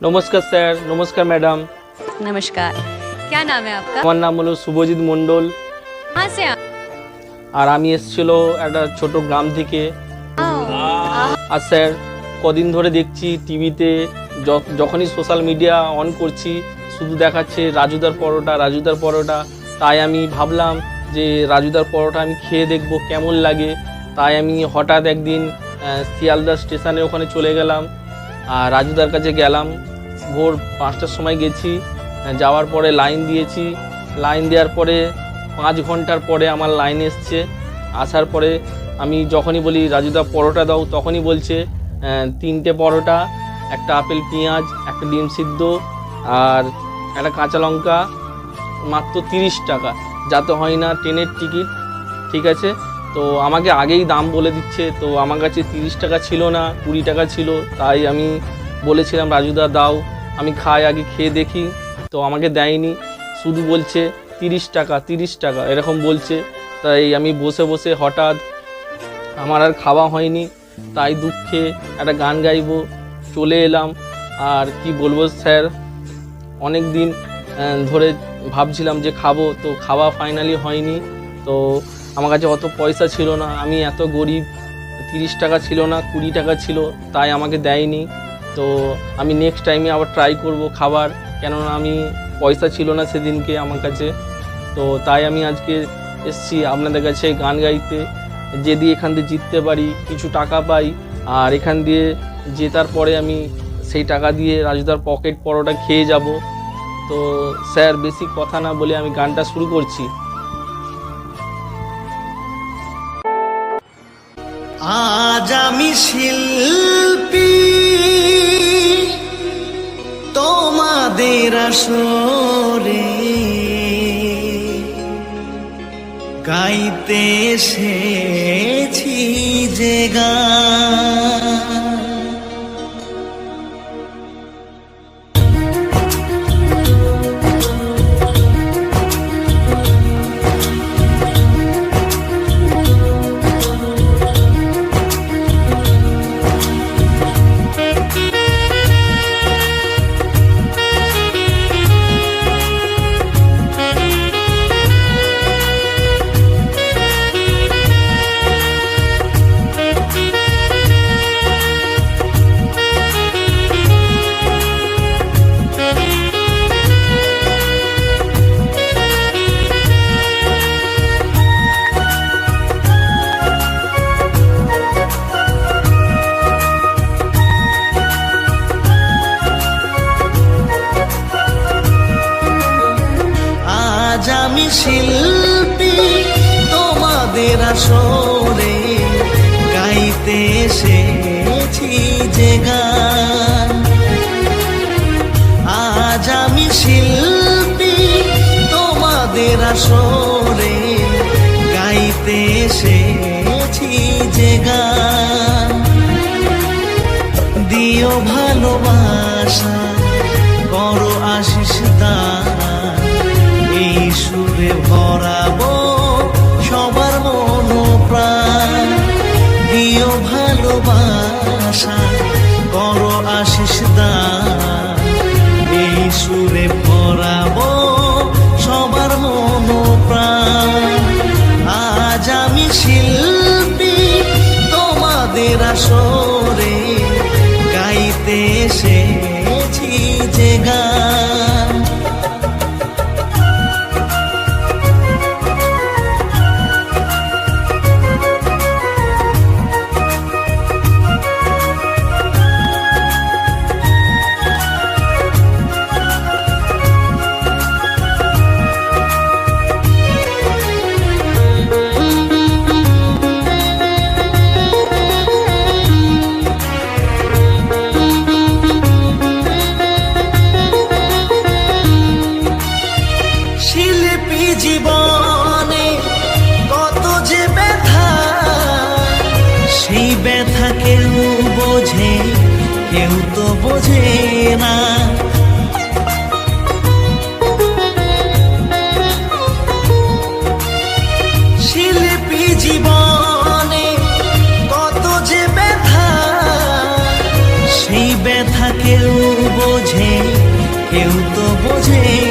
নমস্কার স্যার নমস্কার ম্যাডাম नमस्कार क्या नाम है आपका আমার নাম হলো শুভজিৎ মণ্ডল कहाँ से आप আর আমি এসেছিল একটা ছোট গ্রাম থেকে आओ। আর স্যার কদিন ধরে দেখছি টিভিতে যখনই সোশ্যাল মিডিয়া অন করছি শুধু দেখাচ্ছে রাজুদার পরোটা রাজুদার পরোটা তাই আমি ভাবলাম যে রাজুদার পরোটা আমি খেয়ে দেখব কেমন লাগে তাই আমি হঠাৎ একদিন আহ, শিয়ালদা স্টেশনে ওখানে চলে গেলাম আর রাজুদার কাছে গেলাম ভোর পাঁচটার সময় গেছি যাওয়ার পরে লাইন দিয়েছি। লাইন দেওয়ার পরে পাঁচ ঘণ্টার পরে আমার লাইন এসছে। আসার পরে আমি যখনই বলি, রাজুদা, পরোটা দাও, তখনই বলছে তিনটে পরোটা, একটা আপেল পেঁয়াজ, একটা ডিম সিদ্ধ আর একটা কাঁচা লঙ্কা, মাত্র তিরিশ টাকা। যাতে হয় না, ট্রেনের টিকিট, ঠিক আছে? তো আমাকে আগেই দাম বলে দিচ্ছে। তো আমার কাছে তিরিশ টাকা ছিল না, কুড়ি টাকা ছিল, তাই আমি বলেছিলাম রাজুদা দাও, আমি খাই, আগে খেয়ে দেখি। তো আমাকে দেয়নি, শুধু বলছে, তিরিশ টাকা তিরিশ টাকা। এরকম বলছে। তাই আমি বসে বসে হঠাৎ আমার আর খাওয়া হয়নি, তাই দুঃখে একটা গান গাইবো, চলে এলাম। আর কি বলব স্যার অনেক দিন ধরে ভাবছিলাম যে খাব, তো খাওয়া ফাইনালি হয়নি। তো আমার কাছে অত পয়সা ছিল না, আমি এত গরিব, তিরিশ টাকা ছিল না, কুড়ি টাকা ছিল, তাই আমাকে দেয়নি। তো আমি নেক্সট টাইমে আবার ট্রাই করব খাবার, কেননা আমি পয়সা ছিল না সেদিনকে আমার কাছে। তো তাই আমি আজকে এসছি আপনাদের কাছে গান গাইতে যদি এখান দিয়ে জিততে পারি, কিছু টাকা পাই, আর এখান দিয়ে জেতার পরে আমি সেই টাকা দিয়ে রাজুদার পকেট পরোটা খেয়ে যাব। তো স্যার, বেশি কথা না বলে আমি গানটা শুরু করছি। আজ আমি শিল্পী আসরে গাইতে এসেছি শিল্পী তোমাদের আসরে গাইতে এসেছি যে গান। আজ আমি শিল্পী তোমাদের আসরে গাইতে এসেছি যে গান। দিও ভালোবাসা আসরে গাইতে এসেছি ব্যথা কেউ বোঝে, কেউ তো বোঝে না। শিল্পী জীবনে কত যে ব্যথা, সেই ব্যথা কেউ বোঝে, কেউ তো বোঝে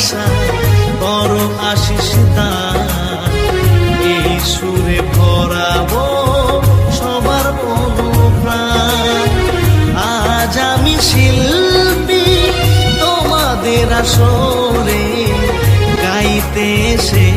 ভালোবাসা বড় আশিস এই সুরে ভরাবো সবার আজ আমি শিল্পী তোমাদের আসরে গাইতে এসে